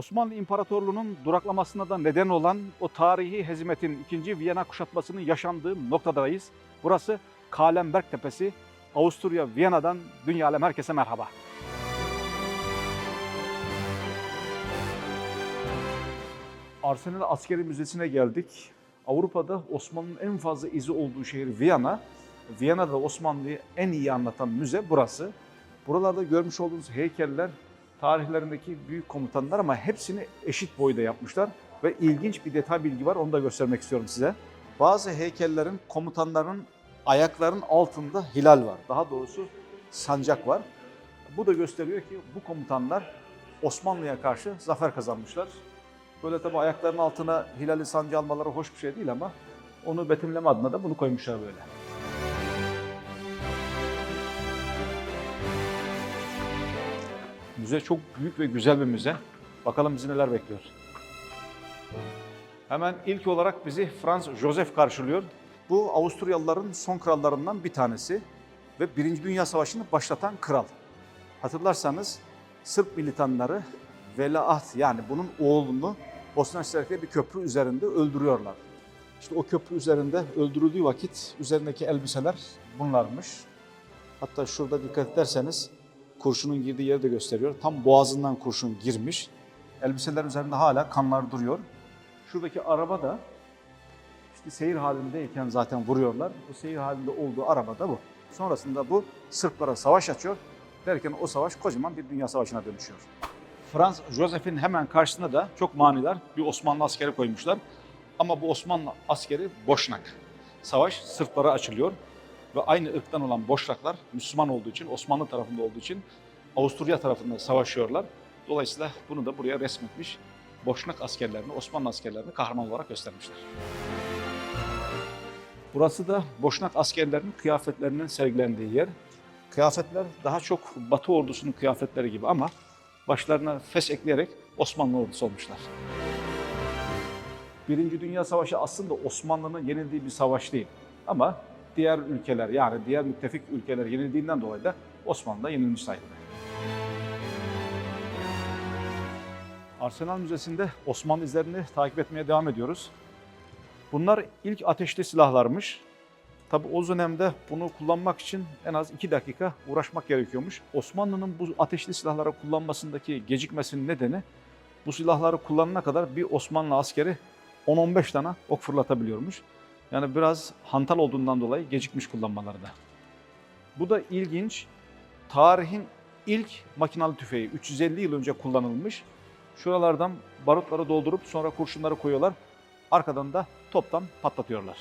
Osmanlı İmparatorluğu'nun duraklamasına da neden olan o tarihi hezimetin 2. Viyana kuşatmasının yaşandığı noktadayız. Burası Kalenberg Tepesi, Avusturya, Viyana'dan dünya alem herkese merhaba. Arsenal Askeri Müzesi'ne geldik. Avrupa'da Osmanlı'nın en fazla izi olduğu şehir Viyana. Viyana'da Osmanlı'yı en iyi anlatan müze burası. Buralarda görmüş olduğunuz heykeller tarihlerindeki büyük komutanlar ama hepsini eşit boyda yapmışlar. Ve ilginç bir detay bilgi var onu da göstermek istiyorum size. Bazı heykellerin komutanların ayaklarının altında hilal var. Daha doğrusu sancak var. Bu da gösteriyor ki bu komutanlar Osmanlı'ya karşı zafer kazanmışlar. Böyle tabi ayaklarının altına hilali sancı almaları hoş bir şey değil ama onu betimleme adına da bunu koymuşlar böyle. Müze çok büyük ve güzel bir müze. Bakalım bizi neler bekliyor. Hemen ilk olarak bizi Franz Joseph karşılıyor. Bu Avusturyalıların son krallarından bir tanesi ve Birinci Dünya Savaşı'nı başlatan kral. Hatırlarsanız Sırp militanları Velaaht yani bunun oğlunu Bosna Hersek'te bir köprü üzerinde öldürüyorlar. İşte o köprü üzerinde öldürüldüğü vakit üzerindeki elbiseler bunlarmış. Hatta şurada dikkat ederseniz kurşunun girdiği yeri de gösteriyor. Tam boğazından kurşun girmiş. Elbiselerin üzerinde hala kanlar duruyor. Şuradaki araba da işte seyir halindeyken zaten vuruyorlar. Bu seyir halinde olduğu araba da bu. Sonrasında bu Sırplara savaş açıyor. Derken o savaş kocaman bir dünya savaşına dönüşüyor. Franz Joseph'in hemen karşısında da çok manidar bir Osmanlı askeri koymuşlar. Ama bu Osmanlı askeri Boşnak. Savaş Sırplara açılıyor ve aynı ırktan olan Boşnaklar Müslüman olduğu için, Osmanlı tarafında olduğu için Avusturya tarafında savaşıyorlar. Dolayısıyla bunu da buraya resmetmiş. Boşnak askerlerini, Osmanlı askerlerini kahraman olarak göstermişler. Burası da Boşnak askerlerinin kıyafetlerinin sergilendiği yer. Kıyafetler daha çok Batı ordusunun kıyafetleri gibi ama başlarına fes ekleyerek Osmanlı ordusu olmuşlar. Birinci Dünya Savaşı aslında Osmanlı'nın yenildiği bir savaş değil. Ama diğer ülkeler yani diğer müttefik ülkeler yenildiğinden dolayı da Osmanlı da yenilmiş sayılır. Arsenal Müzesi'nde Osmanlı izlerini takip etmeye devam ediyoruz. Bunlar ilk ateşli silahlarmış. Tabi o dönemde bunu kullanmak için en az 2 dakika uğraşmak gerekiyormuş. Osmanlı'nın bu ateşli silahları kullanmasındaki gecikmesinin nedeni bu silahları kullanana kadar bir Osmanlı askeri 10-15 tane ok fırlatabiliyormuş. Yani biraz hantal olduğundan dolayı gecikmiş kullanmaları da. Bu da ilginç. Tarihin ilk makinalı tüfeği 350 yıl önce kullanılmış. Şuralardan barutları doldurup sonra kurşunları koyuyorlar. Arkadan da toptan patlatıyorlar.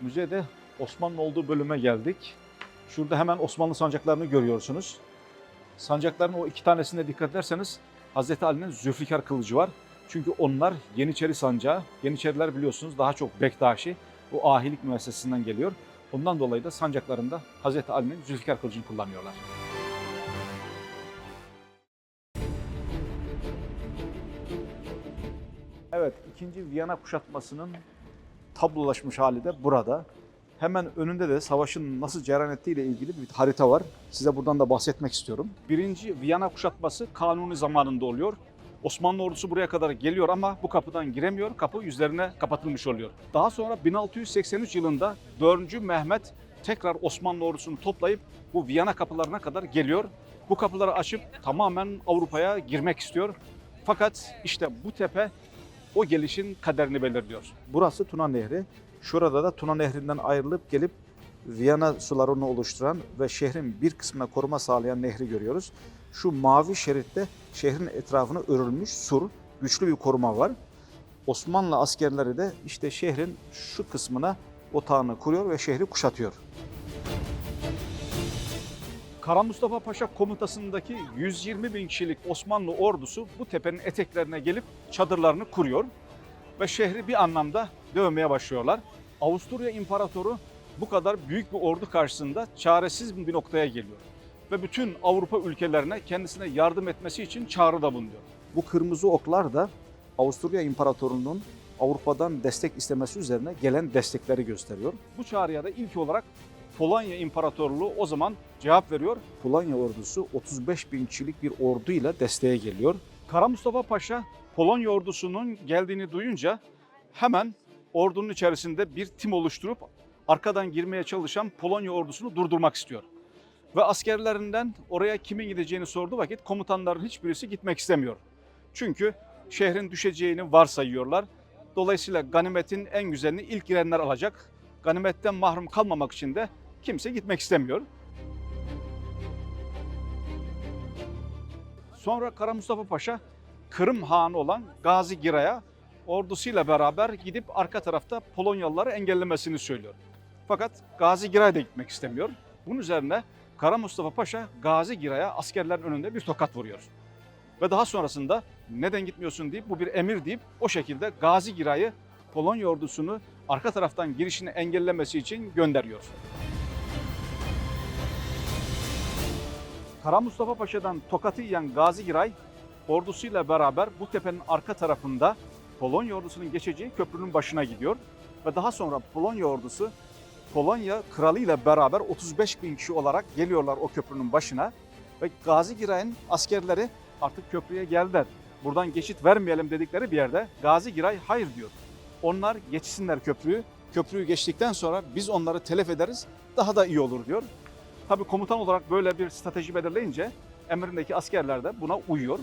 Müzede Osmanlı olduğu bölüme geldik. Şurada hemen Osmanlı sancaklarını görüyorsunuz. Sancakların o iki tanesine dikkat ederseniz Hazreti Ali'nin Zülfikar kılıcı var. Çünkü onlar Yeniçeri sancağı. Yeniçeriler biliyorsunuz daha çok Bektaşi, o ahilik müessesesinden geliyor. Ondan dolayı da sancaklarında Hazreti Ali'nin Zülfikar kılıcını kullanıyorlar. Evet, ikinci Viyana kuşatmasının tablolaşmış hali de burada. Hemen önünde de savaşın nasıl cereyan ettiği ilgili bir harita var. Size buradan da bahsetmek istiyorum. Birinci Viyana kuşatması Kanuni zamanında oluyor. Osmanlı ordusu buraya kadar geliyor ama bu kapıdan giremiyor. Kapı üzerine kapatılmış oluyor. Daha sonra 1683 yılında 4. Mehmet tekrar Osmanlı ordusunu toplayıp bu Viyana kapılarına kadar geliyor. Bu kapıları açıp tamamen Avrupa'ya girmek istiyor. Fakat işte bu tepe o gelişin kaderini belirliyor. Burası Tuna Nehri. Şurada da Tuna Nehri'nden ayrılıp gelip Viyana sularını oluşturan ve şehrin bir kısmına koruma sağlayan nehri görüyoruz. Şu mavi şeritte şehrin etrafına örülmüş sur, güçlü bir koruma var. Osmanlı askerleri de işte şehrin şu kısmına otağını kuruyor ve şehri kuşatıyor. Kara Mustafa Paşa komutasındaki 120 bin kişilik Osmanlı ordusu bu tepenin eteklerine gelip çadırlarını kuruyor ve şehri bir anlamda dövmeye başlıyorlar. Avusturya İmparatoru bu kadar büyük bir ordu karşısında çaresiz bir noktaya geliyor ve bütün Avrupa ülkelerine kendisine yardım etmesi için çağrıda bulunuyor. Bu kırmızı oklar da Avusturya İmparatorluğu'nun Avrupa'dan destek istemesi üzerine gelen destekleri gösteriyor. Bu çağrıya da ilk olarak Polonya İmparatorluğu o zaman cevap veriyor. Polonya ordusu 35 bin kişilik bir orduyla desteğe geliyor. Kara Mustafa Paşa Polonya ordusunun geldiğini duyunca hemen ordunun içerisinde bir tim oluşturup arkadan girmeye çalışan Polonya ordusunu durdurmak istiyor. Ve askerlerinden oraya kimin gideceğini sorduğu vakit komutanların hiçbirisi gitmek istemiyor. Çünkü şehrin düşeceğini varsayıyorlar. Dolayısıyla ganimetin en güzelini ilk girenler alacak. Ganimetten mahrum kalmamak için de kimse gitmek istemiyor. Sonra Kara Mustafa Paşa Kırım Hanı olan Gazi Giray'a ordusuyla beraber gidip arka tarafta Polonyalıları engellemesini söylüyor. Fakat Gazi Giray da gitmek istemiyor. Bunun üzerine Kara Mustafa Paşa Gazi Giray'a askerlerin önünde bir tokat vuruyor. Ve daha sonrasında neden gitmiyorsun deyip bu bir emir deyip o şekilde Gazi Giray'ı Polonya ordusunu arka taraftan girişini engellemesi için gönderiyor. Kara Mustafa Paşa'dan tokatı yiyen Gazi Giray ordusuyla beraber bu tepenin arka tarafında Polonya ordusunun geçeceği köprünün başına gidiyor. Ve daha sonra Polonya ordusu Polonya kralı ile beraber 35 bin kişi olarak geliyorlar o köprünün başına. Ve Gazi Giray'ın askerleri artık köprüye geldiler. Buradan geçit vermeyelim dedikleri bir yerde Gazi Giray hayır diyor. Onlar geçsinler köprüyü. Köprüyü geçtikten sonra biz onları telef ederiz. Daha da iyi olur diyor. Tabii komutan olarak böyle bir strateji belirleyince emrindeki askerler de buna uyuyor.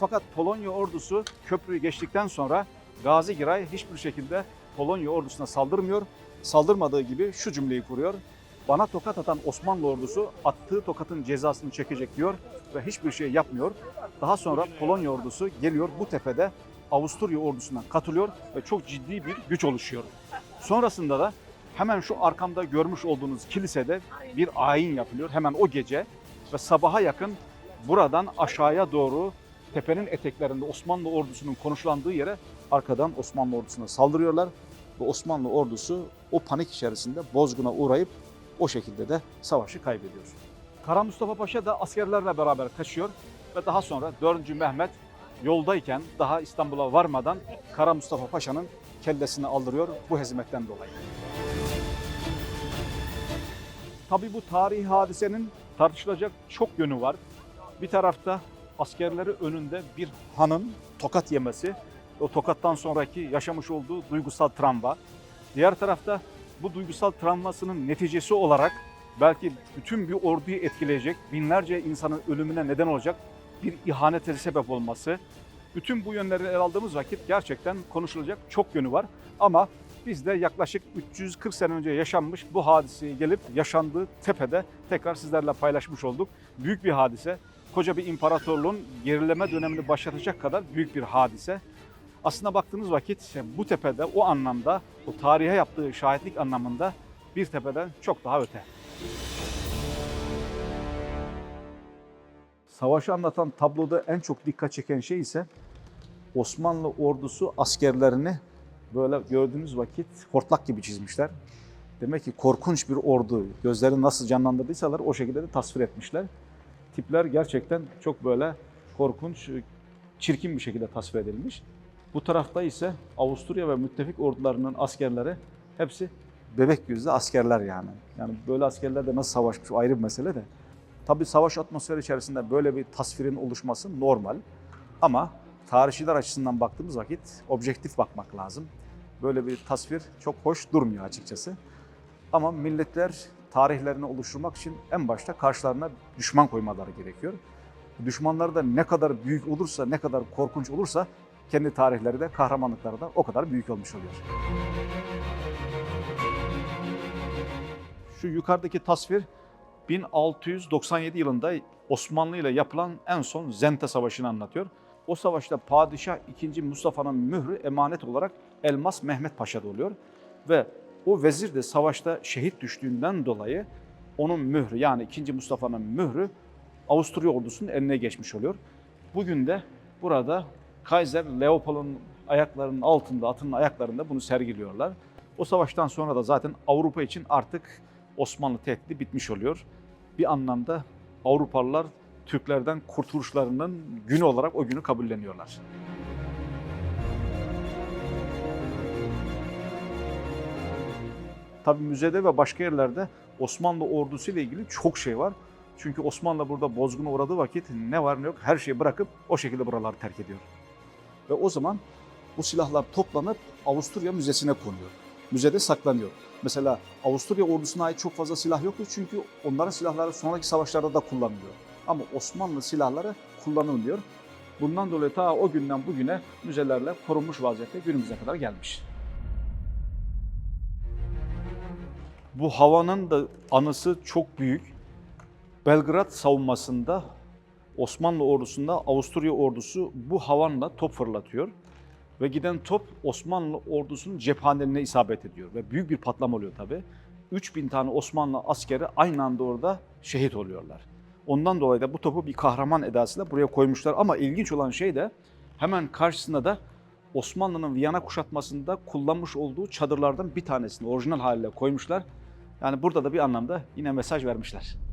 Fakat Polonya ordusu köprüyü geçtikten sonra Gazi Giray hiçbir şekilde Polonya ordusuna saldırmıyor. Saldırmadığı gibi şu cümleyi kuruyor. Bana tokat atan Osmanlı ordusu attığı tokatın cezasını çekecek diyor ve hiçbir şey yapmıyor. Daha sonra Polonya ordusu geliyor bu tepede Avusturya ordusuna katılıyor ve çok ciddi bir güç oluşuyor. Sonrasında da hemen şu arkamda görmüş olduğunuz kilisede bir ayin yapılıyor hemen o gece ve sabaha yakın buradan aşağıya doğru tepenin eteklerinde Osmanlı ordusunun konuşlandığı yere arkadan Osmanlı ordusuna saldırıyorlar ve Osmanlı ordusu o panik içerisinde bozguna uğrayıp o şekilde de savaşı kaybediyor. Kara Mustafa Paşa da askerlerle beraber kaçıyor ve daha sonra 4. Mehmet yoldayken daha İstanbul'a varmadan Kara Mustafa Paşa'nın kellesini aldırıyor bu hezimetten dolayı. Tabii bu tarihi hadisenin tartışılacak çok yönü var. Bir tarafta askerleri önünde bir hanın tokat yemesi, o tokattan sonraki yaşamış olduğu duygusal travma. Diğer tarafta bu duygusal travmasının neticesi olarak belki bütün bir orduyu etkileyecek, binlerce insanın ölümüne neden olacak bir ihanete sebep olması. Bütün bu yönleri ele aldığımız vakit gerçekten konuşulacak çok yönü var. Ama biz de yaklaşık 340 sene önce yaşanmış bu hadiseyi gelip yaşandığı tepede tekrar sizlerle paylaşmış olduk. Büyük bir hadise. Koca bir imparatorluğun gerileme dönemini başlatacak kadar büyük bir hadise. Aslında baktığınız vakit bu tepede o anlamda, o tarihe yaptığı şahitlik anlamında bir tepeden çok daha öte. Savaşı anlatan tabloda en çok dikkat çeken şey ise Osmanlı ordusu askerlerini böyle gördüğünüz vakit hortlak gibi çizmişler. Demek ki korkunç bir ordu. Gözlerini nasıl canlandırdıysalar o şekilde de tasvir etmişler. Tipler gerçekten çok böyle korkunç, çirkin bir şekilde tasvir edilmiş. Bu tarafta ise Avusturya ve müttefik ordularının askerleri hepsi bebek yüzlü askerler yani. Yani böyle askerler de nasıl savaşmış ayrı bir mesele de. Tabii savaş atmosferi içerisinde böyle bir tasvirin oluşması normal. Ama tarihçiler açısından baktığımız vakit objektif bakmak lazım. Böyle bir tasvir çok hoş durmuyor açıkçası. Ama milletler tarihlerini oluşturmak için en başta karşılarına düşman koymaları gerekiyor. Düşmanları da ne kadar büyük olursa, ne kadar korkunç olursa kendi tarihleri de kahramanlıkları da o kadar büyük olmuş oluyor. Şu yukarıdaki tasvir 1697 yılında Osmanlı ile yapılan en son Zente Savaşı'nı anlatıyor. O savaşta Padişah 2. Mustafa'nın mührü emanet olarak Elmas Mehmet Paşa'da oluyor. Ve o vezir de savaşta şehit düştüğünden dolayı onun mührü yani 2. Mustafa'nın mührü Avusturya ordusunun eline geçmiş oluyor. Bugün de burada Kaiser Leopold'un ayaklarının altında, atının ayaklarında bunu sergiliyorlar. O savaştan sonra da zaten Avrupa için artık Osmanlı tehdidi bitmiş oluyor. Bir anlamda Avrupalılar Türklerden kurtuluşlarının günü olarak o günü kabulleniyorlar. Tabi müzede ve başka yerlerde Osmanlı ordusu ile ilgili çok şey var. Çünkü Osmanlı burada bozguna uğradığı vakit ne var ne yok her şeyi bırakıp o şekilde buraları terk ediyor. Ve o zaman bu silahlar toplanıp Avusturya Müzesi'ne konuyor. Müzede saklanıyor. Mesela Avusturya ordusuna ait çok fazla silah yoktu çünkü onların silahları sonraki savaşlarda da kullanılıyor. Ama Osmanlı silahları kullanılmıyor. Bundan dolayı ta o günden bugüne müzelerle korunmuş vaziyette günümüze kadar gelmiş. Bu havanın da anısı çok büyük. Belgrad savunmasında Osmanlı ordusunda Avusturya ordusu bu havanla top fırlatıyor. Ve giden top Osmanlı ordusunun cephanelerine isabet ediyor. Ve büyük bir patlama oluyor tabii. 3000 tane Osmanlı askeri aynı anda orada şehit oluyorlar. Ondan dolayı da bu topu bir kahraman edasıyla buraya koymuşlar. Ama ilginç olan şey de hemen karşısında da Osmanlı'nın Viyana kuşatmasında kullanmış olduğu çadırlardan bir tanesini orijinal haliyle koymuşlar. Yani burada da bir anlamda yine mesaj vermişler.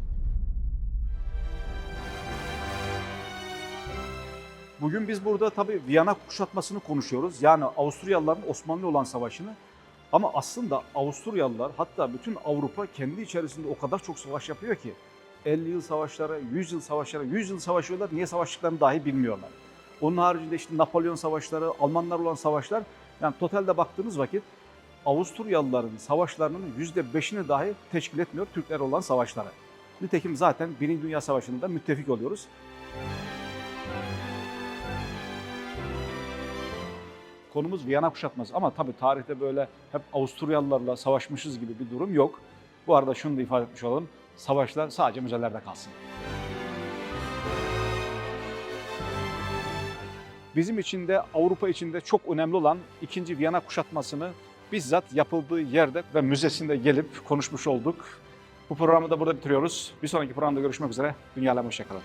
Bugün biz burada tabii Viyana kuşatmasını konuşuyoruz. Yani Avusturyalıların Osmanlı olan savaşını. Ama aslında Avusturyalılar hatta bütün Avrupa kendi içerisinde o kadar çok savaş yapıyor ki 50 yıl savaşları, 100 yıl savaşları, 100 yıl savaşıyorlar. Niye savaştıklarını dahi bilmiyorlar. Onun haricinde işte Napolyon savaşları, Almanlar olan savaşlar. Yani totalde baktığınız vakit Avusturyalıların savaşlarının %5'ini dahi teşkil etmiyor Türkler olan savaşları. Nitekim zaten Birinci Dünya Savaşı'nda müttefik oluyoruz. Konumuz Viyana kuşatması ama tabii tarihte böyle hep Avusturyalılarla savaşmışız gibi bir durum yok. Bu arada şunu da ifade etmiş olalım. Savaşlar sadece müzelerde kalsın. Bizim için de Avrupa için de çok önemli olan 2. Viyana kuşatmasını bizzat yapıldığı yerde ve müzesinde gelip konuşmuş olduk. Bu programı da burada bitiriyoruz. Bir sonraki programda görüşmek üzere. Dünyayla hoşçakalın.